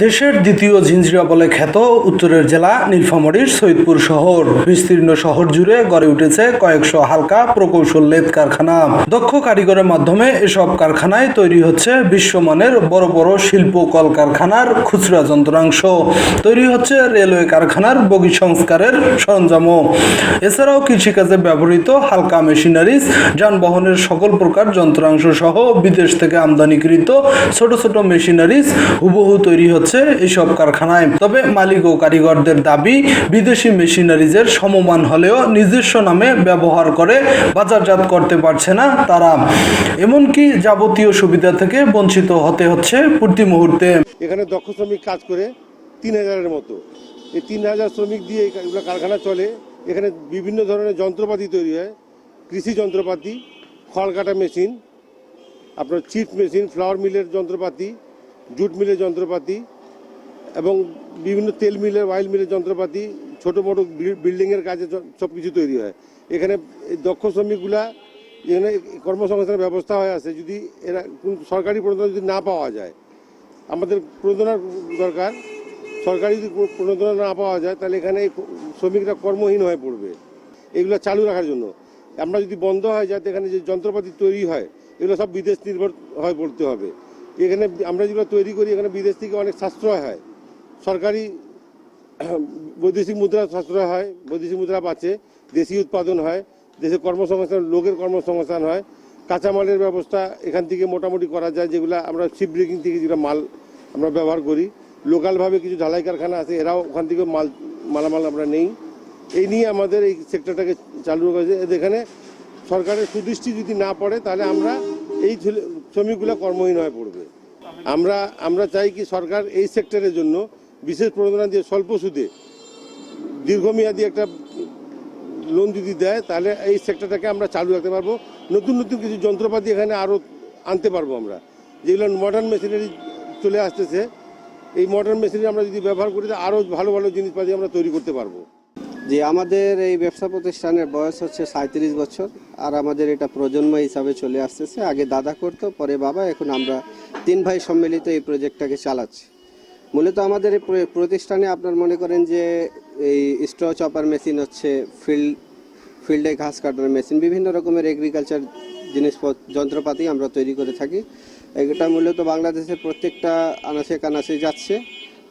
দেশের দ্বিতীয় ঝিঞ্ঝিরা বলে খ্যাত উত্তরের জেলা নীলফামারীর সৈয়দপুর শহর। বিস্তীর্ণ শহর জুড়ে গড়ে উঠেছে কয়েকশো হালকা প্রকৌশল লেদ কারখানা। দক্ষ কারিগরের মাধ্যমে এসব কারখানায় তৈরি হচ্ছে বিশ্বমানের বড় বড় শিল্প কলকারখানার খুচরা যন্ত্রাংশ। তৈরি হচ্ছে রেলওয়ে কারখানার বগি সংস্কারের সরঞ্জামও। এছাড়াও কৃষিকাজে ব্যবহৃত হালকা মেশিনারিজ, যানবাহনের সকল প্রকার যন্ত্রাংশ সহ বিদেশ থেকে আমদানিকৃত ছোট ছোট মেশিনারিজ হুবহু তৈরি হচ্ছে। এইসব কারখানায়। তবে মালিক ও কারিগরদের দাবি, বিদেশি মেশিনারিজের সমমান হলেও নিজস্ব নামে ব্যবহার করে বাজারজাত করতে পারছে না তারা। এমনকি যাবতীয় সুবিধা থেকে বঞ্চিত হতে হচ্ছে প্রতি মুহূর্তে। এখানে দক্ষ শ্রমিক কাজ করে তিন হাজারের মতো। এই তিন হাজার শ্রমিক দিয়ে এগুলো কারখানা চলে। এখানে বিভিন্ন ধরনের যন্ত্রপাতি তৈরি হয়। কৃষি যন্ত্রপাতি, খড় কাটা মেশিন, আপনার চিট মেশিন, ফ্লাওয়ার মিলের যন্ত্রপাতি জুট মিলের যন্ত্রপাতি এবং বিভিন্ন তেল মিলের অয়েল মিলের যন্ত্রপাতি, ছোটো মোটো বিল্ডিংয়ের কাজে সব কিছু তৈরি হয়। এখানে দক্ষ শ্রমিকগুলা এখানে কর্মসংস্থানের ব্যবস্থা হয়ে আছে। যদি এরা কোন সরকারি প্রণোদনা যদি না পাওয়া যায়, আমাদের প্রণোদনার দরকার। সরকারি যদি প্রণোদনা না পাওয়া যায়, তাহলে এখানে শ্রমিকরা কর্মহীন হয়ে পড়বে। এগুলো চালু রাখার জন্য। আমরা যদি বন্ধ হয় যাতে এখানে যে যন্ত্রপাতি তৈরি হয়, এগুলো সব বিদেশ নির্ভর হয়ে পড়তে হবে। এখানে আমরা যেগুলো তৈরি করি, এখানে বিদেশ থেকে অনেক সাশ্রয় হয়। সরকারি বৈদেশিক মুদ্রা সাশ্রয় হয়, বৈদেশিক মুদ্রা বাঁচে দেশি উৎপাদন হয়, দেশে কর্মসংস্থান, লোকের কর্মসংস্থান হয়। কাঁচামালের ব্যবস্থা এখান থেকে মোটামুটি করা যায়, যেগুলো আমরা শিপ ব্রেকিং থেকে যেগুলো মাল আমরা ব্যবহার করি। লোকালভাবে কিছু ঢালাই কারখানা আছে, এরাও ওখান থেকে মাল, মালামাল আমরা নেই। এই নিয়ে আমাদের এই সেক্টরটাকে চালু করেছে এখানে সরকারের সুদৃষ্টি যদি না পড়ে, তাহলে আমরা এই শ্রমিকগুলো কর্মহীন হয়ে পড়বে। আমরা আমরা চাই কি সরকার এই সেক্টরের জন্য বিশেষ প্রণোদনা দিয়ে স্বল্প সুদে দীর্ঘমেয়াদী একটা লোন যদি দেয়, তাহলে এই সেক্টরটাকে আমরা চালু রাখতে পারব। নতুন নতুন কিছু যন্ত্রপাতি এখানে আরও আনতে পারব আমরা। যেগুলো মডার্ন মেশিনারি চলে আসতেছে, এই মডার্ন মেশিনারি আমরা যদি ব্যবহার করি আরও ভালো ভালো জিনিসপাতি আমরা তৈরি করতে পারব। যে আমাদের এই ব্যবসা প্রতিষ্ঠানের বয়স হচ্ছে সাঁত্রিশ বছর, আর আমাদের এটা প্রজন্ম হিসাবে চলে আসতেছে। আগে দাদা করতো, পরে বাবা, এখন আমরা তিন ভাই সম্মিলিত এই প্রজেক্টটাকে চালাচ্ছি। মূলত আমাদের এই প্রতিষ্ঠানে আপনার মনে করেন যে এই স্ট্র চপার মেশিন হচ্ছে, ফিল্ড, ফিল্ডে ঘাস কাটার মেশিন, বিভিন্ন রকমের এগ্রিকালচার জিনিসপত্র যন্ত্রপাতি আমরা তৈরি করে থাকি। এটা মূলত বাংলাদেশের প্রত্যেকটা আনাসে কানাসে যাচ্ছে।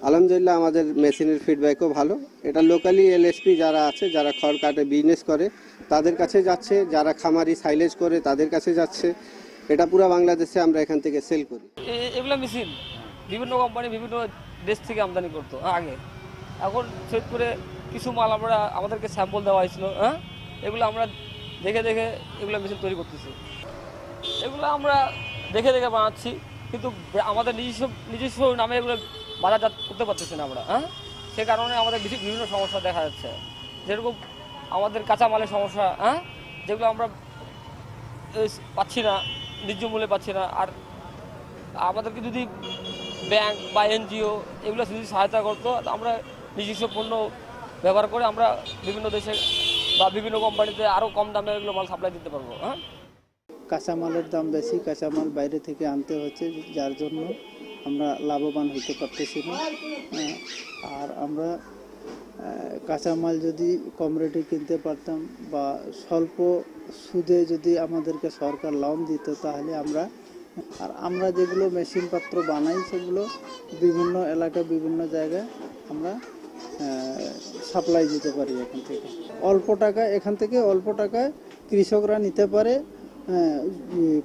আলহামদুলিল্লাহ আমাদের মেশিনের ফিডব্যাকও ভালো। এটা লোকালি এলএসপি যারা আছে যারা খড় কাটে বিজনেস করে তাদের কাছে যাচ্ছে। যারা খামারি সাইলেজ করে তাদের কাছে যাচ্ছে। এটা পুরো বাংলাদেশে আমরা এখান থেকে সেল করি। এগুলো মেশিন বিভিন্ন কোম্পানি বিভিন্ন দেশ থেকে আমদানি করতো হ্যাঁ, আগে। এখন সৈয়দপুরে কিছু মাল আমরা আমাদেরকে স্যাম্পল দেওয়া হয়েছিল হ্যাঁ? এগুলো আমরা দেখে দেখে এগুলো মেশিন তৈরি করতেছি। এগুলো আমরা দেখে দেখে বানাচ্ছি কিন্তু আমাদের নিজস্ব নিজস্ব নামে এগুলো বাজারজাত করতে পারতেছি না আমরা হ্যাঁ? সে কারণে আমাদের বেশি বিভিন্ন সমস্যা দেখা যাচ্ছে। যেরকম আমাদের কাঁচামালের সমস্যা হ্যাঁ? যেগুলো আমরা পাচ্ছি না, ন্যায্য মূল্যে পাচ্ছি না। আর আমাদেরকে যদি ব্যাংক বা এনজিও এগুলো যদি সহায়তা করতো আমরা নিজস্ব পণ্য ব্যবহার করে আমরা বিভিন্ন দেশে বা বিভিন্ন কোম্পানিতে আরও কম দামে এগুলো মাল সাপ্লাই দিতে পারব হ্যাঁ? কাঁচামালের দাম বেশি, কাঁচামাল বাইরে থেকে আনতে হচ্ছে, যার জন্য আমরা লাভবান হতে পারতেছি না। হ্যাঁ, আর আমরা কাঁচামাল যদি কম রেটে কিনতে পারতাম বা স্বল্প সুদে যদি আমাদেরকে সরকার লোন দিত তাহলে আমরা আর আমরা যেগুলো মেশিনপত্র বানাই সেগুলো বিভিন্ন এলাকা বিভিন্ন জায়গায় আমরা সাপ্লাই দিতে পারি এখান থেকে। অল্প টাকা এখান থেকে অল্প টাকায় কৃষকরা নিতে পারে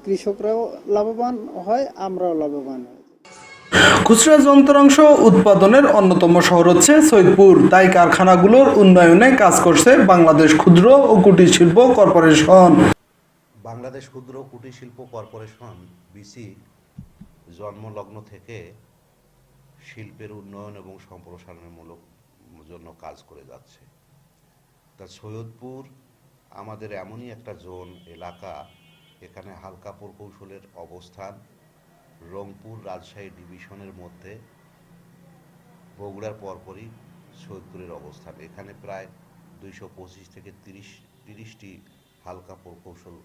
কৃষকরাও লাভবান হয় আমরাও লাভবান হই। খুচরা যন্ত্রাংশ উৎপাদনের অন্যতম শহর হচ্ছে সৈয়দপুর। তাই কারখানাগুলোর উন্নয়নে কাজ করছে বাংলাদেশ ক্ষুদ্র ও কুটির শিল্প কর্পোরেশন। বাংলাদেশ ক্ষুদ্র কুটির শিল্প কর্পোরেশন বিসি জন্মলগ্ন থেকে শিল্পের উন্নয়ন এবং সম্প্রসারণমূলক জন্য কাজ করে যাচ্ছে। তা সৈয়দপুর আমাদের এমনই একটা জোন, এলাকা, এখানে হালকা প্রকৌশলের অবস্থান রংপুর রাজশাহী ডিভিশনের মধ্যে বগুড়ার পরপরই সৈয়দপুরের অবস্থান। এখানে প্রায় দুইশো পঁচিশ থেকে তিরিশ, তিরিশটি হালকা প্রকৌশল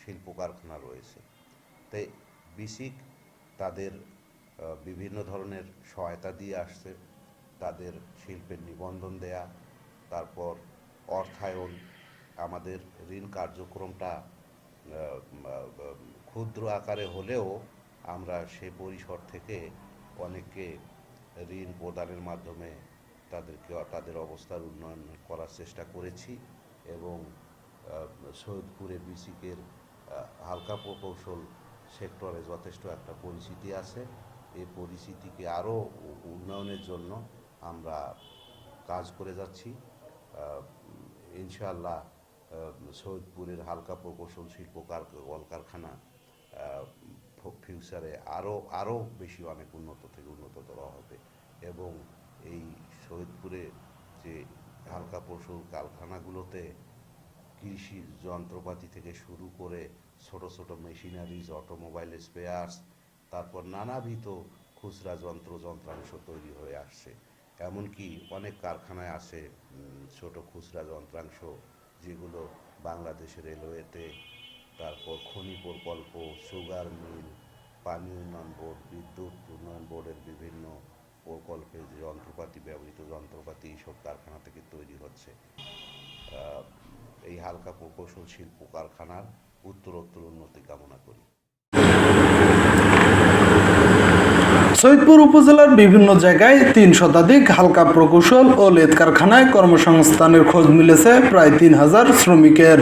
শিল্প কারখানা রয়েছে। তাই বিসিক তাদের বিভিন্ন ধরনের সহায়তা দিয়ে আসছে। তাদের শিল্পের নিবন্ধন দেয়া, তারপর অর্থায়ন, আমাদের ঋণ কার্যক্রমটা ক্ষুদ্র আকারে হলেও আমরা সে পরিসর থেকে অনেককে ঋণ প্রদানের মাধ্যমে তাদেরকে, তাদের অবস্থার উন্নয়ন করার চেষ্টা করেছি এবং সৈয়দপুরে বিসিকের হালকা প্রকৌশল সেক্টরে যথেষ্ট একটা পরিচিতি আছে। এই পরিচিতিকে আরও উন্নয়নের জন্য আমরা কাজ করে যাচ্ছি। ইনশাআল্লাহ সৈয়দপুরের হালকা প্রকৌশল শিল্প কার- কলকারখানা ফিউচারে আরও আরও বেশি অনেক উন্নত থেকে উন্নততর হবে। এবং এই সৈয়দপুরে যে হালকা পশুর কারখানাগুলোতে কৃষি যন্ত্রপাতি থেকে শুরু করে ছোট ছোট মেশিনারিজ, অটোমোবাইল স্পেয়ার্স, তারপর নানাবিধ খুচরা যন্ত্র, যন্ত্রাংশ তৈরি হয়ে আসছে। এমনকি অনেক কারখানায় আছে ছোট খুচরা যন্ত্রাংশ যেগুলো বাংলাদেশের রেলওয়েতে তারপর খনি প্রকল্প সুগার মিল পানি উন্নয়ন বোর্ড, বিদ্যুৎ উন্নয়ন বোর্ডের বিভিন্ন প্রকল্পে যে যন্ত্রপাতি ব্যবহৃত, যন্ত্রপাতি এইসব কারখানা থেকে তৈরি হচ্ছে। এই হালকা প্রকৌশল শিল্প কারখানার উত্তরোত্তর উন্নতি কামনা করি। সৈয়দপুর উপজেলার বিভিন্ন জায়গায় তিন শতাধিক হালকা প্রকৌশল ও লেদ কারখানায় কর্মসংস্থানের খোঁজ মিলেছে প্রায় তিন হাজার শ্রমিকের।